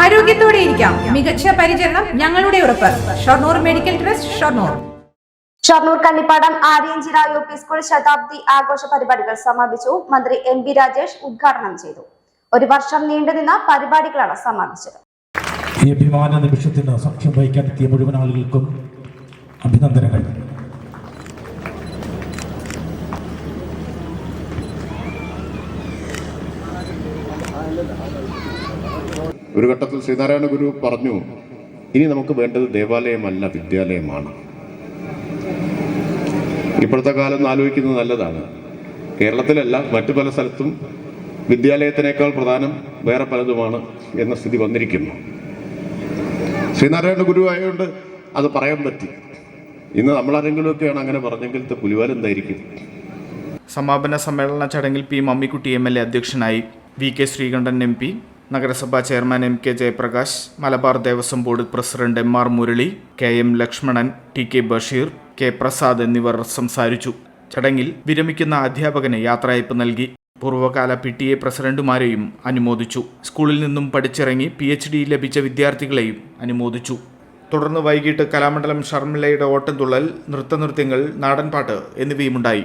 ആരോഗ്യത്തോടെ ഇരിക്കാം. മികച്ച പരിചരണം ഞങ്ങളുടെ ഉറപ്പ്. Shoranur medical trust Shoranur. Shoranur Kannippadam Aryanchira U P school ശതാബ്ദി ആഘോഷ പരിപാടികൾ സമാപിച്ചു. മന്ത്രി എം വി രാജേഷ് ഉദ്ഘാടനം ചെയ്തു. ഒരു വർഷം നീണ്ടുനിന്ന പരിപാടികളാണ് സമാപിച്ചത്. ഈ അഭിമാന നിമിഷത്തിന് സാക്ഷ്യം വഹിക്കാൻ എത്തിയ മുഴുവൻ ആളുകൾക്കും അഭിനന്ദനങ്ങൾ. ഒരു ഘട്ടത്തിൽ ശ്രീനാരായണ ഗുരു പറഞ്ഞു ഇനി നമുക്ക് വേണ്ടത് ദേവാലയമല്ല വിദ്യാലയമാണ്. ഇപ്പോഴത്തെ കാലം ആലോചിക്കുന്നത് നല്ലതാണ്. കേരളത്തിലല്ല മറ്റു പല സ്ഥലത്തും വിദ്യാലയത്തിനേക്കാൾ പ്രധാനം വേറെ പലതുമാണ് എന്ന സ്ഥിതി വന്നിരിക്കുന്നു. ശ്രീനാരായണ ഗുരു ആയതുകൊണ്ട് അത് പറയാൻ പറ്റി. ഇന്ന് നമ്മളാരെങ്കിലുമൊക്കെയാണ് അങ്ങനെ പറഞ്ഞെങ്കിൽ പുലിവാൽ എന്തായിരിക്കും? സമാപന സമ്മേളന ചടങ്ങിൽ P Mammikutty M L A അധ്യക്ഷനായി V K Sreekandan M P നഗരസഭാ chairman M K Jayaprakash Malabar Devaswom board president M R Murali K M Lakshmanan T K Basheer K Prasad എന്നിവർ സംസാരിച്ചു. ചടങ്ങിൽ വിരമിക്കുന്ന അധ്യാപകന് യാത്രയയപ്പ് നൽകി. പൂർവകാല പി ടി എ പ്രസിഡന്റുമാരെയും അനുമോദിച്ചു. സ്കൂളിൽ നിന്നും പഠിച്ചിറങ്ങി പി എച്ച് ഡി ലഭിച്ച വിദ്യാർത്ഥികളെയും അനുമോദിച്ചു. തുടർന്ന് വൈകിട്ട് കലാമണ്ഡലം ഷർമിളയുടെ ഓട്ടംതുള്ളൽ നൃത്തനൃത്യങ്ങൾ നാടൻപാട്ട് എന്നിവയുമുണ്ടായി.